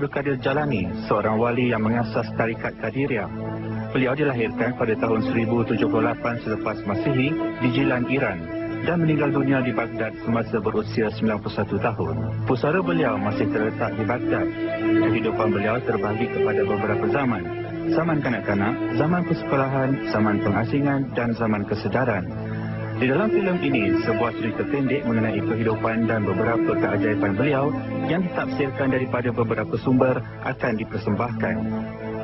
Abdul Kadir Jalani, seorang wali yang mengasas tarikat Kadiriyah. Beliau dilahirkan pada tahun 1078 selepas Masihi di Jilan, Iran dan meninggal dunia di Baghdad semasa berusia 91 tahun. Pusara beliau masih terletak di Baghdad. Kehidupan beliau terbagi kepada beberapa zaman. Zaman kanak-kanak, zaman persekolahan, zaman pengasingan dan zaman kesedaran. Di dalam filem ini, sebuah cerita pendek mengenai kehidupan dan beberapa keajaiban beliau yang ditafsirkan daripada beberapa sumber akan dipersembahkan.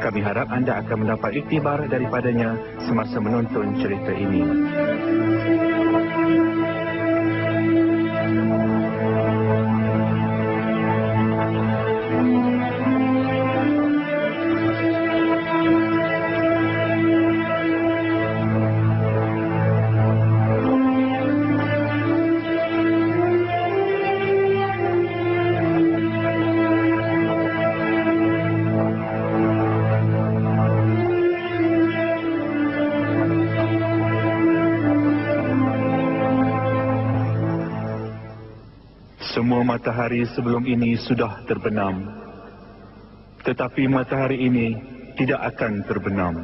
Kami harap anda akan mendapat iktibar daripadanya semasa menonton cerita ini. Matahari sebelum ini sudah terbenam. Tetapi matahari ini tidak akan terbenam.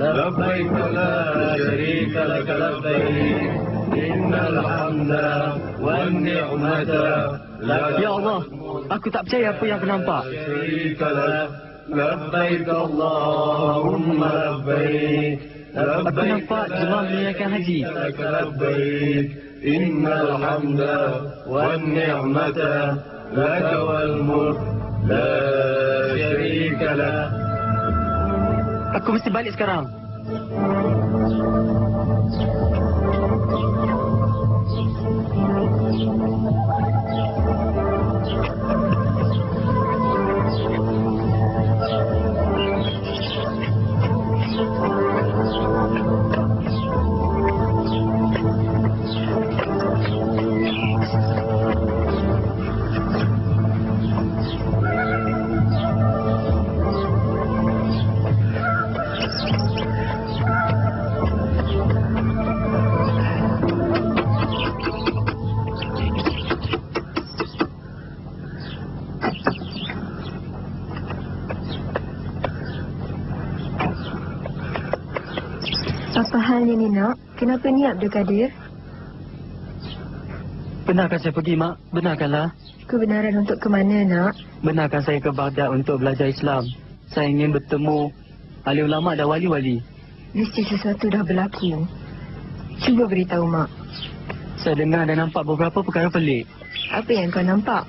لبيك لا شريك لك لبيك. إن الحمد والنعمة لك. Ya Allah, aku tak percaya apa yang aku nampak. لبيك اللهم لبيك. Aku nampak jemaah menunaikan haji. لك لبيك. إن الحمد والنعمة لك والملك. لا شريك لك. Aku mesti balik sekarang. Apa halnya ni nak? Kenapa ni Abdul Kadir? Benarkan saya pergi, Mak? Benarkanlah. Kebenaran untuk ke mana nak? Benarkan saya ke Baghdad untuk belajar Islam. Saya ingin bertemu ahli ulama dan wali-wali. Mesti sesuatu dah berlaku. Cuba beritahu mak. Saya dengar dan nampak beberapa perkara pelik. Apa yang kau nampak?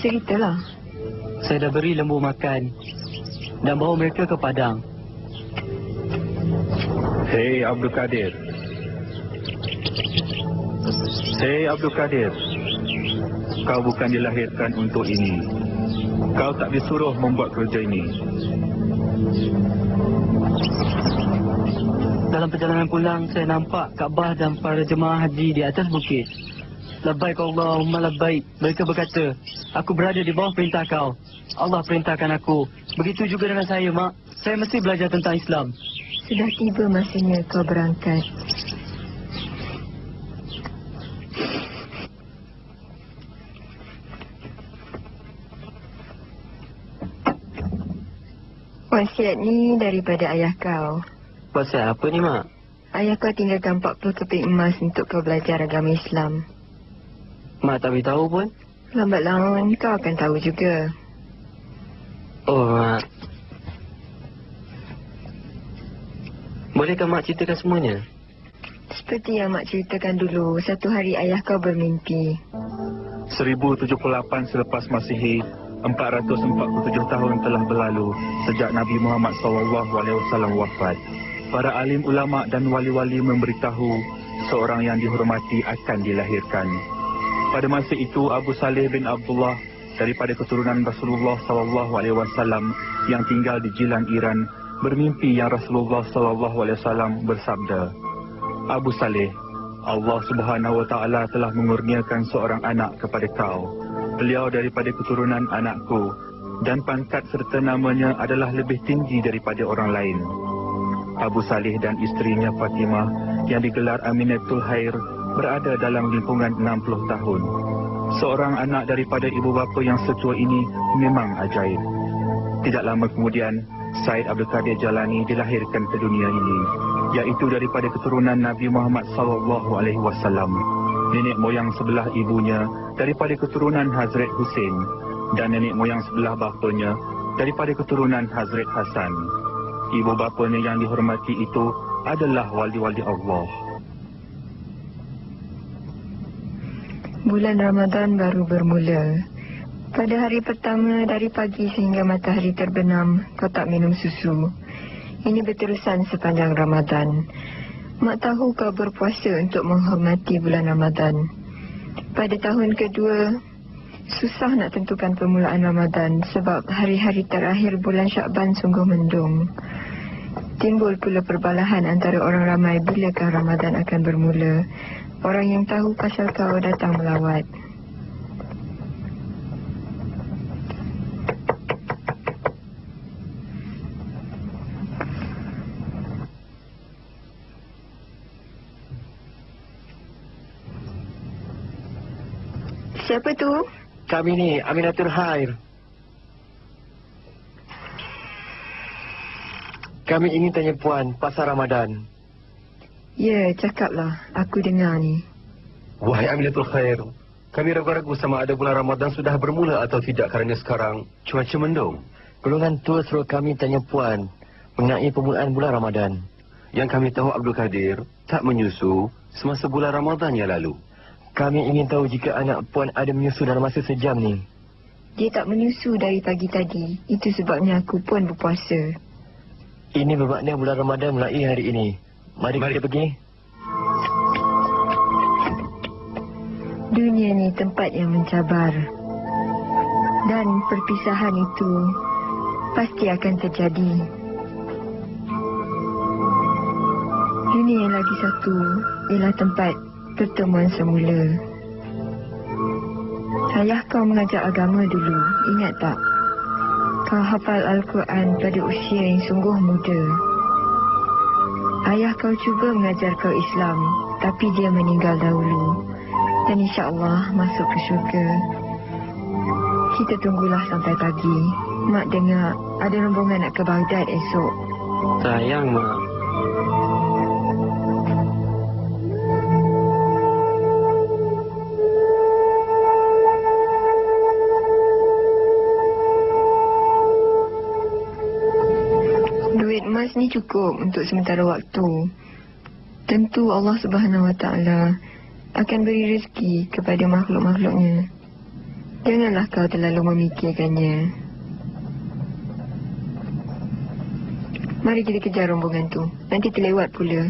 Ceritalah. Saya dah beri lembu makan dan bawa mereka ke padang. Hei Abdul Kadir. Hei Abdul Kadir. Kau bukan dilahirkan untuk ini. Kau tak disuruh membuat kerja ini. Dalam perjalanan pulang, saya nampak Kaabah dan para jemaah haji di atas bukit. Labbaik Allahumma labbaik. Mereka berkata, aku berada di bawah perintah kau. Allah perintahkan aku. Begitu juga dengan saya, Mak. Saya mesti belajar tentang Islam. Sudah tiba masanya kau berangkat. Wasiat ni daripada ayah kau. Pasal apa ni, Mak? Ayah kau tinggalkan 40 keping emas untuk kau belajar agama Islam. Mak tak beritahu pun. Lambat laun kau akan tahu juga. Oh, Mak. Bolehkah Mak ceritakan semuanya? Seperti yang mak ceritakan dulu, satu hari ayah kau bermimpi. 1078 selepas Masihi, 447 tahun telah berlalu sejak Nabi Muhammad SAW wafat. Para alim ulama dan wali-wali memberitahu seorang yang dihormati akan dilahirkan. Pada masa itu Abu Saleh bin Abdullah daripada keturunan Rasulullah SAW yang tinggal di Jilan Iran bermimpi yang Rasulullah SAW bersabda, Abu Saleh, Allah Subhanahu Wa Taala telah mengurniakan seorang anak kepada kau. Beliau daripada keturunan anakku dan pangkat serta namanya adalah lebih tinggi daripada orang lain. Abu Saleh dan isterinya Fatimah yang digelar Aminatul Khair berada dalam lingkungan 60 tahun. Seorang anak daripada ibu bapa yang setua ini memang ajaib. Tidak lama kemudian, Said Abdul Qadir Jalani dilahirkan ke dunia ini, iaitu daripada keturunan Nabi Muhammad sallallahu alaihi wasallam. Nenek moyang sebelah ibunya daripada keturunan Hazrat Hussein dan nenek moyang sebelah bapanya daripada keturunan Hazrat Hasan. Ibu bapanya yang dihormati itu adalah wali-wali Allah. Bulan Ramadan baru bermula. Pada hari pertama dari pagi sehingga matahari terbenam, kau tak minum susu. Ini berterusan sepanjang Ramadan. Mak tahu kau berpuasa untuk menghormati bulan Ramadan. Pada tahun kedua, susah nak tentukan permulaan Ramadan sebab hari-hari terakhir bulan Syakban sungguh mendung. Timbul pula perbalahan antara orang ramai bilakah Ramadan akan bermula. Orang yang tahu pasal kau datang melawat. Siapa tu? Kami ni Aminatul Khair. Kami ingin tanya Puan pasal Ramadan. Ya, cakaplah. Aku dengar ni. Wahai Aminatul Khair, kami ragu-ragu sama ada bulan Ramadan sudah bermula atau tidak kerana sekarang cuaca mendung. Golongan tua suruh kami tanya Puan mengenai permulaan bulan Ramadan. Yang kami tahu Abdul Kadir tak menyusu semasa bulan Ramadan yang lalu. Kami ingin tahu jika anak Puan ada menyusu dalam masa sejam ni. Dia tak menyusu dari pagi tadi. Itu sebabnya aku pun berpuasa. Ini bermakna bulan Ramadan mulai hari ini. Mari, Mari. kita pergi. Dunia ni tempat yang mencabar. Dan perpisahan itu pasti akan terjadi. Dunia yang lagi satu ialah tempat pertemuan semula. Ayah kau mengajar agama dulu, ingat tak? Kau hafal Al-Quran pada usia yang sungguh muda. Ayah kau cuba mengajar kau Islam, tapi dia meninggal dahulu. Dan insyaAllah masuk ke syurga. Kita tunggulah sampai pagi. Mak dengar ada rombongan nak ke Baghdad esok. Sayang, Mak. Duit emas ni cukup untuk sementara waktu. Tentu Allah Subhanahu Wa Taala akan beri rezeki kepada makhluk-makhluknya. Janganlah kau terlalu memikirkannya. Mari kita kejar rombongan tu. Nanti terlewat pula.